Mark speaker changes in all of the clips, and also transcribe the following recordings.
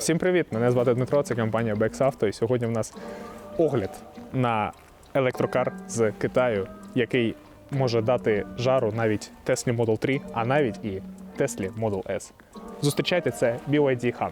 Speaker 1: Всім привіт! Мене звати Дмитро, це компанія BexAuto. І сьогодні в нас огляд на електрокар з Китаю, який може дати жару навіть Tesla Model 3, а навіть і Tesla Model S. Зустрічайте це BYD Han.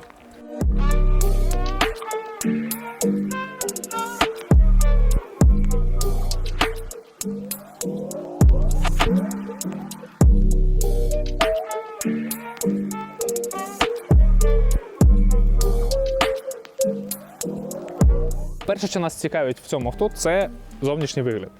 Speaker 1: Перше, що нас цікавить в цьому авто, це зовнішній вигляд.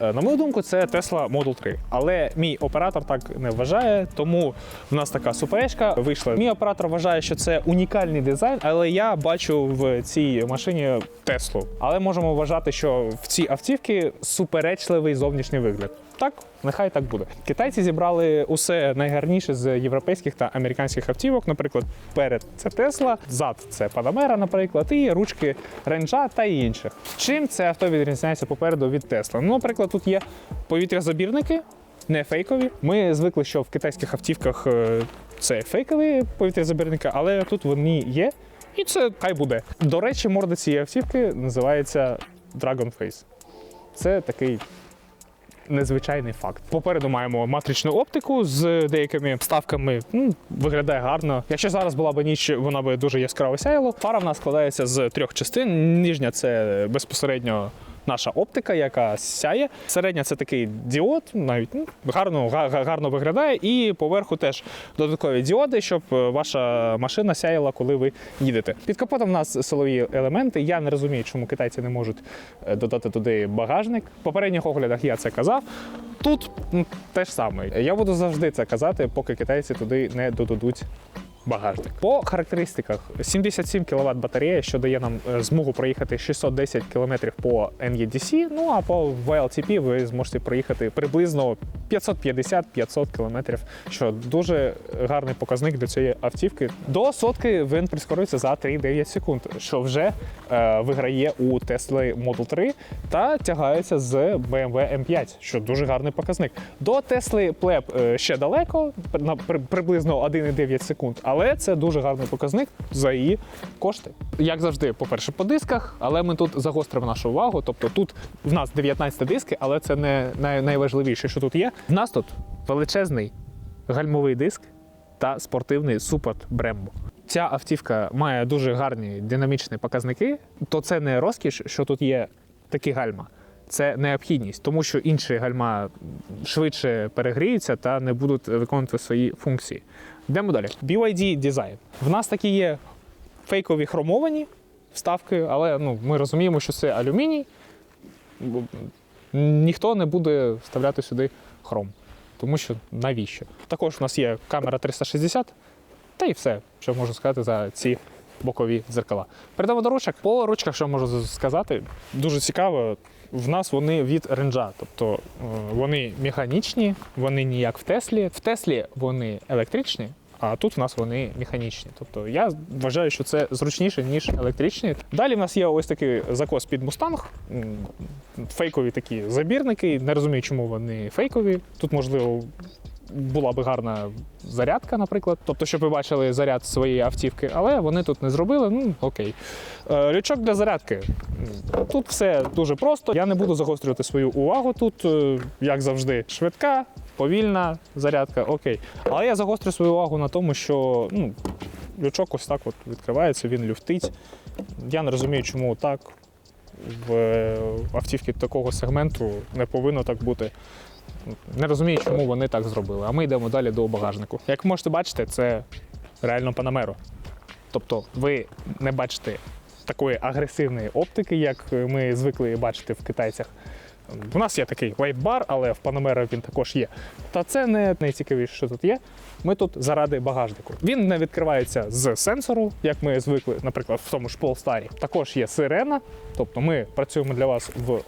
Speaker 1: Е, На мою думку, це Tesla Model 3. Але мій оператор так не вважає, тому в нас така суперечка вийшла. Мій оператор вважає, що це унікальний дизайн, але я бачу в цій машині Теслу. Але можемо вважати, що в цій автівці суперечливий зовнішній вигляд. Так, нехай так буде. Китайці зібрали усе найгарніше з європейських та американських автівок. Наприклад, перед це Тесла, зад це Panamera, наприклад, і ручки Ренджа та інших. Чим це авто відрізняється попереду від Тесла? Ну, наприклад, тут є повітрязабірники. Не фейкові. Ми звикли, що в китайських автівках е, це фейкові повітрязабірники, але тут вони є, і це хай буде. До речі, морда цієї автівки називається Dragon Face. Це такий незвичайний факт. Попереду маємо матричну оптику з деякими вставками. Ну, виглядає гарно. Якщо зараз була б ніч, вона би дуже яскраво сяяла. Фара в нас складається з трьох частин. Нижня це безпосередньо. Наша оптика, яка сяє. Середня це такий діод, навіть ну, гарно, га- га- гарно виглядає. І поверху теж додаткові діоди, щоб е, ваша машина сяяла, коли ви їдете. Під капотом в нас силові елементи. Я не розумію, чому китайці не можуть е, додати туди багажник. В попередніх оглядах я це казав. Тут ну, те ж саме. Я буду завжди це казати, поки китайці туди не додадуть. Багажник. По характеристиках 77 кВт батарея, що дає нам е, змогу проїхати 610 км по NEDC, ну а по VLTP ви зможете проїхати приблизно 550-500 км, що дуже гарний показник для цієї автівки. До сотки він прискорюється за 3,9 секунд, що вже е, виграє у Tesla Model 3 та тягається з BMW M5, що дуже гарний показник. До Tesla Pleb е, ще далеко, приблизно 1,9 секунд, але це дуже гарний показник за її кошти. Як завжди, по-перше, по дисках, але ми тут загостримо нашу увагу. Тобто тут в нас 19 диски, але це не найважливіше, що тут є. В нас тут величезний гальмовий диск та спортивний супорт Brembo. Ця автівка має дуже гарні динамічні показники, то це не розкіш, що тут є такі гальма. Це необхідність, тому що інші гальма швидше перегріються та не будуть виконувати свої функції. Йдемо далі. BYD дизайн. В нас такі є фейкові хромовані вставки, але ну, ми розуміємо, що це алюміній. Ніхто не буде вставляти сюди хром. Тому що навіщо? Також у нас є камера 360, та й все, що можу сказати за ці бокові дзеркала. Перейдемо до ручок. По ручках, що можу сказати, дуже цікаво. В нас вони від ренджа, тобто е, вони механічні, вони ніяк в Теслі. В Теслі вони електричні, а тут в нас вони механічні. Тобто я вважаю, що це зручніше, ніж електричні. Далі в нас є ось такий закос під мустанг, фейкові такі забірники. Не розумію, чому вони фейкові. Тут можливо. Була би гарна зарядка, наприклад, тобто, щоб ви бачили заряд своєї автівки, але вони тут не зробили. Ну окей. Е, Лючок для зарядки. Тут все дуже просто. Я не буду загострювати свою увагу. Тут, е, як завжди, швидка, повільна зарядка. Окей. Але я загострю свою увагу на тому, що ну, лючок ось так от відкривається, він люфтить. Я не розумію, чому так. В е, автівки такого сегменту не повинно так бути. Не розумію, чому вони так зробили. А ми йдемо далі до багажнику. Як можете бачити, це реально Панамеро. Тобто ви не бачите такої агресивної оптики, як ми звикли бачити в китайцях. У нас є такий лайтбар, але в Panamera він також є. Та це не найцікавіше, що тут є. Ми тут заради багажнику. Він не відкривається з сенсору, як ми звикли, наприклад, в тому ж Polestar. Також є сирена, тобто ми працюємо для вас в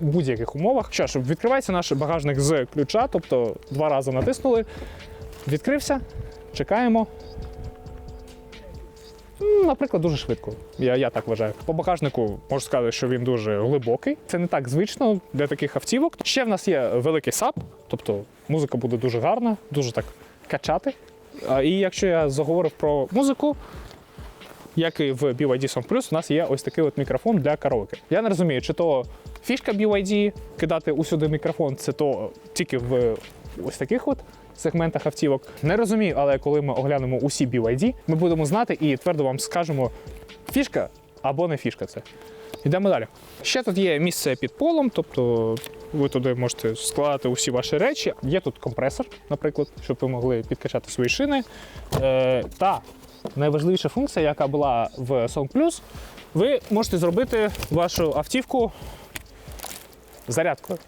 Speaker 1: будь-яких умовах. Що ж, відкривається наш багажник з ключа, тобто два рази натиснули, відкрився, чекаємо. Наприклад, дуже швидко. Я, я так вважаю. По багажнику можу сказати, що він дуже глибокий. Це не так звично для таких автівок. Ще в нас є великий сап, тобто музика буде дуже гарна, дуже так качати. І якщо я заговорив про музику, як і в BYD Song Plus, у нас є ось такий от мікрофон для караоке. Я не розумію, чи то фішка BYD кидати усюди мікрофон, це то тільки в ось таких от сегментах автівок. Не розумію, але коли ми оглянемо усі BYD, ми будемо знати і твердо вам скажемо, фішка або не фішка це. Йдемо далі. Ще тут є місце під полом, тобто ви туди можете складати усі ваші речі. Є тут компресор, наприклад, щоб ви могли підкачати свої шини. Е, та найважливіша функція, яка була в Song Plus, ви можете зробити вашу автівку зарядкою.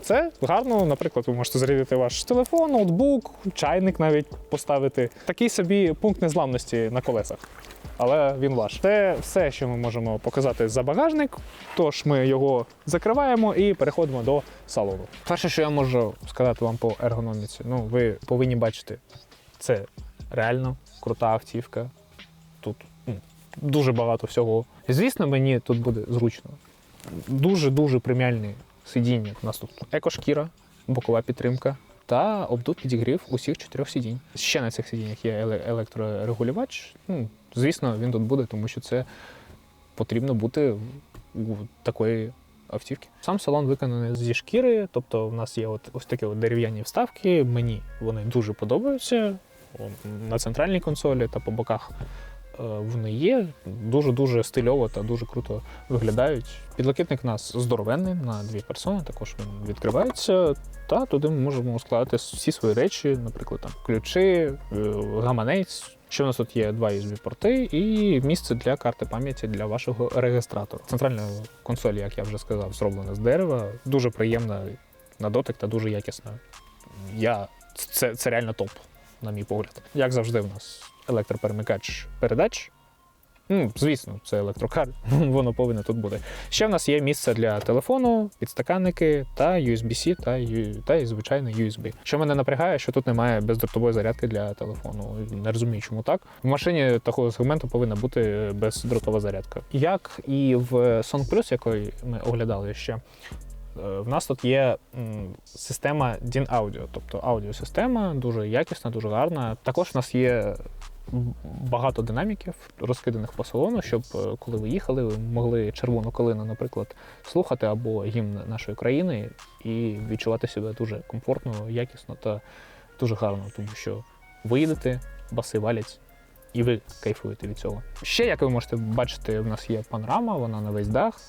Speaker 1: Це гарно, наприклад, ви можете зарядити ваш телефон, ноутбук, чайник навіть поставити. Такий собі пункт незламності на колесах. Але він ваш. Це все, що ми можемо показати за багажник. Тож ми його закриваємо і переходимо до салону. Перше, що я можу сказати вам по ергономіці, ну ви повинні бачити, це реально крута автівка. Тут ну, дуже багато всього. Звісно, мені тут буде зручно. Дуже-дуже преміальні сидіння. У нас тут екошкіра, бокова підтримка та обдут підігрів усіх чотирьох сидінь. Ще на цих сидіннях є електрорегулювач. Ну, звісно, він тут буде, тому що це потрібно бути у такої автівки. Сам салон виконаний зі шкіри, тобто в нас є от ось такі от дерев'яні вставки. Мені вони дуже подобаються. На центральній консолі та по боках е, вони є. Дуже-дуже стильово та дуже круто виглядають. Підлокітник у нас здоровенний на дві персони, також він відкривається. Та туди ми можемо складати всі свої речі, наприклад, там ключі, е, гаманець. Що у нас тут є два USB-порти і місце для карти пам'яті для вашого реєстратора. Центральна консоль, як я вже сказав, зроблена з дерева. Дуже приємна на дотик та дуже якісна. Я це, це реально топ, на мій погляд. Як завжди, в нас електроперемикач передач. Ну, звісно, це електрокар, воно повинно тут бути. Ще в нас є місце для телефону, підстаканники та USB-C та, ю- та і звичайний USB. Що мене напрягає, що тут немає бездротової зарядки для телефону. Не розумію, чому так. В машині такого сегменту повинна бути бездротова зарядка. Як і в Song Plus, який ми оглядали ще. Е, В нас тут є система DIN Audio, тобто аудіосистема, дуже якісна, дуже гарна. Також в нас є багато динаміків, розкиданих по салону, щоб е, коли ви їхали, ви могли червону калину, наприклад, слухати або гімн нашої країни і відчувати себе дуже комфортно, якісно та дуже гарно, тому що ви їдете, баси валять. І ви кайфуєте від цього. Ще, як ви можете бачити, в нас є панорама, вона на весь дах,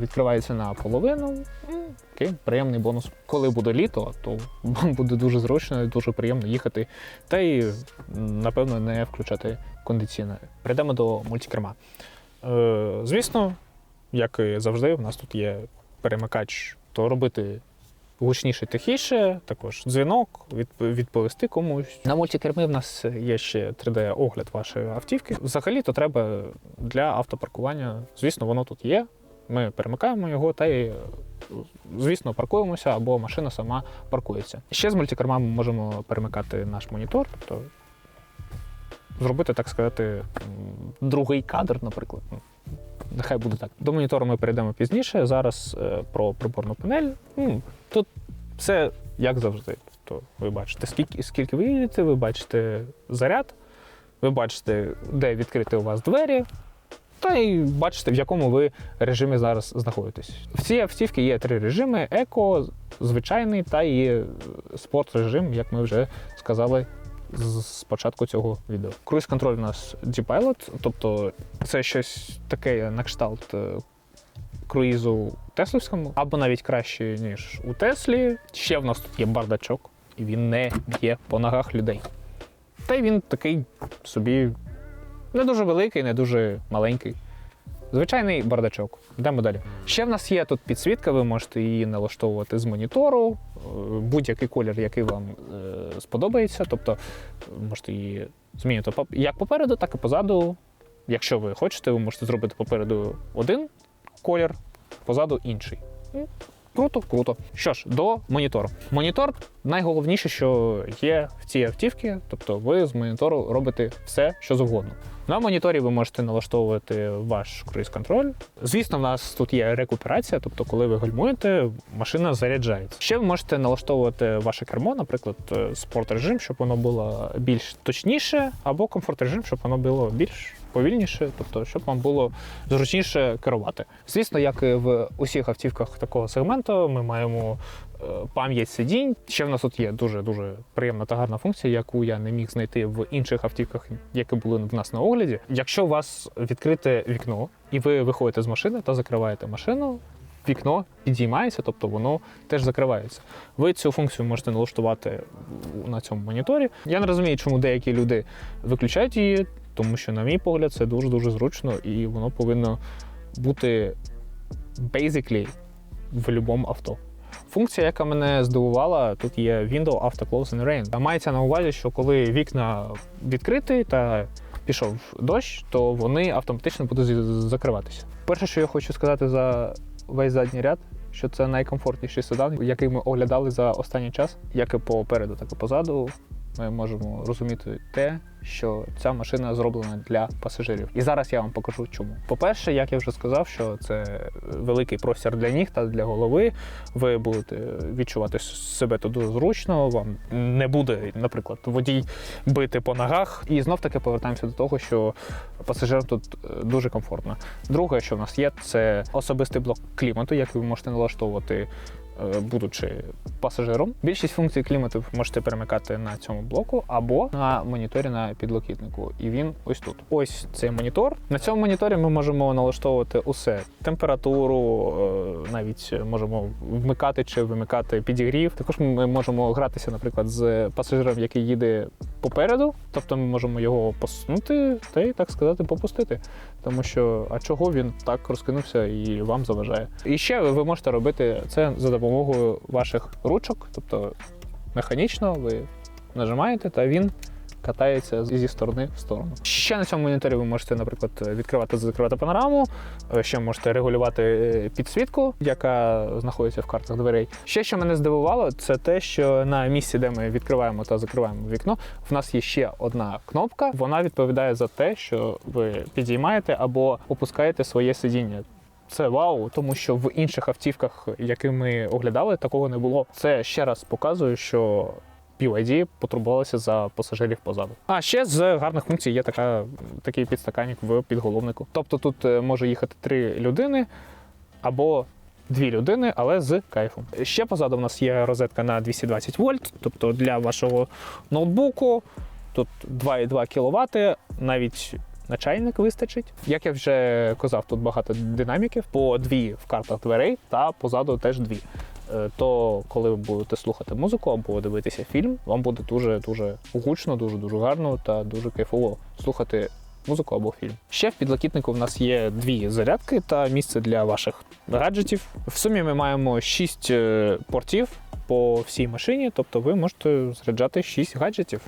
Speaker 1: відкривається наполовину. М, Окей, приємний бонус. Коли буде літо, то вам буде дуже зручно і дуже приємно їхати. Та й, напевно, не включати кондиціонер. Перейдемо до мультикерма. Е, звісно, як і завжди, в нас тут є перемикач, то робити гучніше, тихіше, також дзвінок, відповісти комусь. На мультикермі в нас є ще 3D-огляд вашої автівки. Взагалі, то треба для автопаркування. Звісно, воно тут є. Ми перемикаємо його та й, звісно, паркуємося або машина сама паркується. Ще з мультикерма ми можемо перемикати наш монітор, тобто зробити, так сказати, другий кадр, наприклад. Нехай буде так. До монітору ми перейдемо пізніше. Зараз е, про приборну панель. Тут все як завжди. Тобто ви бачите, скільки, скільки ви їдете, ви бачите заряд, ви бачите, де відкрити у вас двері, та й бачите, в якому ви режимі зараз знаходитесь. В цій автівці є три режими: еко, звичайний та і спорт режим, як ми вже сказали з з початку цього відео. Круїз контроль у нас G-Pilot, тобто це щось таке на кшталт е, круїзу теслівському, або навіть краще, ніж у Теслі. Ще в нас тут є бардачок, і він не б'є по ногах людей. Та й він такий собі не дуже великий, не дуже маленький. Звичайний бардачок. Йдемо далі. Ще в нас є тут підсвітка, ви можете її налаштовувати з монітору, е, будь-який колір, який вам е, сподобається. Тобто можете її змінювати поп- як попереду, так і позаду. Якщо ви хочете, ви можете зробити попереду один колір, позаду інший. Круто, круто. Що ж, до монітору. Монітор найголовніше, що є в цій автівці, тобто ви з монітору робите все, що завгодно. На моніторі ви можете налаштовувати ваш круїз-контроль. Звісно, в нас тут є рекуперація, тобто, коли ви гальмуєте, машина заряджається. Ще ви можете налаштовувати ваше кермо, наприклад, е, спорт режим, щоб воно було більш точніше, або комфорт режим, щоб воно було більш повільніше, тобто, щоб вам було зручніше керувати. Звісно, як і в усіх автівках такого сегменту, ми маємо е, пам'ять сидінь. Ще в нас тут є дуже дуже приємна та гарна функція, яку я не міг знайти в інших автівках, які були в нас на огляді. Якщо у вас відкрите вікно, і ви виходите з машини та закриваєте машину. Вікно підіймається, тобто воно теж закривається. Ви цю функцію можете налаштувати на цьому моніторі. Я не розумію, чому деякі люди виключають її, тому що, на мій погляд, це дуже дуже зручно і воно повинно бути basically в будь-якому авто. Функція, яка мене здивувала, тут є Window Auto Close and Rain. Мається на увазі, що коли вікна відкриті та пішов дощ, то вони автоматично будуть закриватися. Перше, що я хочу сказати за весь задній ряд, що це найкомфортніший седан, який ми оглядали за останній час, як і попереду, так і позаду. Ми можемо розуміти те, що ця машина зроблена для пасажирів. І зараз я вам покажу, чому. По-перше, як я вже сказав, що це великий простір для ніг та для голови. Ви будете відчувати себе тут зручно. Вам не буде, наприклад, водій бити по ногах. І знов таки повертаємося до того, що пасажирам тут е, дуже комфортно. Друге, що в нас є, це особистий блок клімату, який ви можете налаштовувати. Е, Будучи пасажиром, більшість функцій клімату ви можете перемикати на цьому блоку або на моніторі на підлокітнику. І він ось тут. Ось цей монітор. На цьому моніторі ми можемо налаштовувати усе: температуру, е, навіть можемо вмикати чи вимикати підігрів. Також ми можемо гратися, наприклад, з пасажиром, який їде попереду. Тобто ми можемо його посунути та й так сказати попустити. Тому що а чого він так розкинувся і вам заважає? І ще ви можете робити це за допомогою ваших ручок, тобто механічно ви нажимаєте, та він катається зі сторони в сторону. Ще на цьому моніторі ви можете, наприклад, відкривати закривати панораму. е, Ще можете регулювати е, підсвітку, яка знаходиться в картах дверей. Ще що мене здивувало, це те, що на місці, де ми відкриваємо та закриваємо вікно, в нас є ще одна кнопка. Вона відповідає за те, що ви підіймаєте або опускаєте своє сидіння. Це вау, тому що в інших автівках, які ми оглядали, такого не було. Це ще раз показує, що BYD потурбувалися за пасажирів позаду. А ще з гарних функцій є така, такий підстаканник в підголовнику. Тобто тут е, може їхати три людини або дві людини, але з кайфом. Ще позаду в нас є розетка на 220 вольт, тобто для вашого ноутбуку. Тут 2,2 кВт, навіть на чайник вистачить. Як я вже казав, тут багато динаміків, по дві в картах дверей та позаду теж дві. Е, То коли ви будете слухати музику або дивитися фільм, вам буде дуже дуже гучно, дуже дуже гарно та дуже кайфово слухати музику або фільм. Ще в підлокітнику в нас є дві зарядки та місце для ваших гаджетів. В сумі ми маємо шість е, портів по всій машині, тобто ви можете заряджати 6 гаджетів.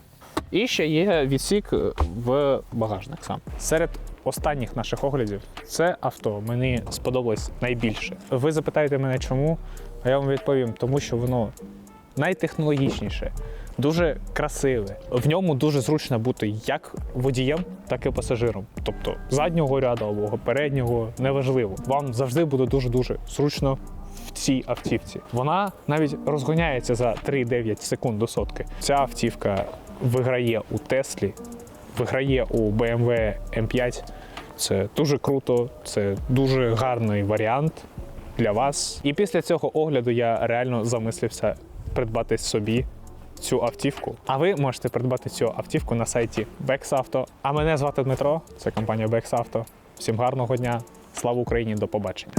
Speaker 1: І ще є відсік е, в багажник сам. Серед останніх наших оглядів це авто мені сподобалось найбільше. Ви запитаєте мене, чому? А я вам відповім, тому що воно найтехнологічніше, дуже красиве. В ньому дуже зручно бути як водієм, так і пасажиром. Тобто заднього ряду або переднього неважливо. Вам завжди буде дуже дуже зручно в цій автівці. Вона навіть розгоняється за 3,9 секунд до сотки. Ця автівка виграє у Теслі, виграє у BMW M5. Це дуже круто, це дуже гарний варіант для вас. І після цього огляду я реально замислився придбати собі цю автівку. А ви можете придбати цю автівку на сайті BexAuto. А мене звати Дмитро, це компанія BexAuto. Всім гарного дня, слава Україні, до побачення.